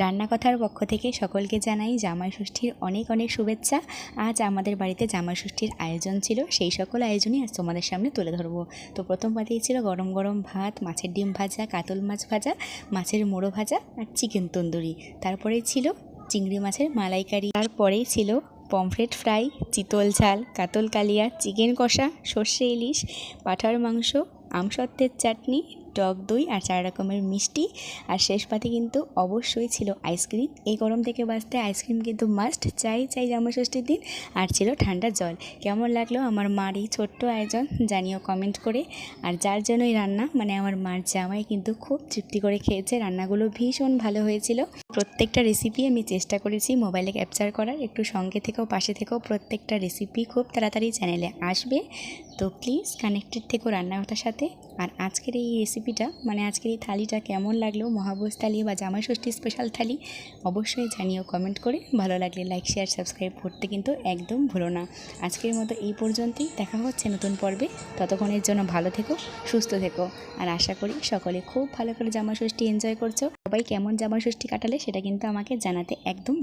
রান্না কথার পক্ষ থেকে সকলকে জানাই জামাই ষষ্ঠীর অনেক অনেক শুভেচ্ছা। আজ আমাদের বাড়িতে জামাই ষষ্ঠীর আয়োজন ছিল, সেই সকল আয়োজনই আজ তোমাদের সামনে তুলে ধরবো। তো প্রথম পাতেই ছিল গরম গরম ভাত, মাছের ডিম ভাজা, কাতল মাছ ভাজা, মাছের মোড়ো ভাজা আর চিকেন তন্দুরি। তারপরে ছিল চিংড়ি মাছের মালাইকারি। তারপরেই ছিল পমফ্রেট ফ্রাই, চিতল ঝাল, কাতল কালিয়া, চিকেন কষা, সর্ষে ইলিশ, পাঠার মাংস, আমসত্ত্বের চাটনি টক দই আর চার রকমের মিষ্টি। আর শেষ পাতে কিন্তু অবশ্যই ছিল আইসক্রিম। এই গরম থেকে বাঁচতে আইসক্রিম কিন্তু মাস্ট চাই চাই জামা ষষ্ঠীর দিন। আর ছিল ঠান্ডা জল। কেমন লাগল আমার মার এই ছোট্ট আয়োজন জানিও কমেন্ট করে। আর যার জন্যই রান্না মানে আমার মার জামাই কিন্তু খুব তৃপ্তি করে খেয়েছে। রান্নাগুলো ভীষণ ভালো হয়েছিল। প্রত্যেকটা রেসিপি আমি চেষ্টা করেছি মোবাইলে ক্যাপচার করার। একটু সঙ্গে থেকেও, পাশে থেকেও প্রত্যেকটা রেসিপি খুব তাড়াতাড়ি চ্যানেলে আসবে। তো প্লিজ কানেক্টেড থেকো রান্নাঘরটার সাথে। আর আজকের এই রেসিপিটা মানে আজকের এই থালিটা কেমন লাগল মহাভোজ থালি বা জামাই ষষ্ঠী স্পেশাল থালি, অবশ্যই জানিও কমেন্ট করে। ভালো লাগলে লাইক শেয়ার সাবস্ক্রাইব করতে কিন্তু একদম ভুলো না। আজকের মতো এই পর্যন্তই, দেখা হচ্ছে নতুন পর্বে। ততক্ষণের জন্য ভালো থেকো, সুস্থ থেকো। আর আশা করি সকলে খুব ভালো করে জামা ষষ্ঠী এনজয় করছ। সবাই কেমন জামা ষষ্ঠী কাটালে সেটা কিন্তু আমাকে জানাতে একদম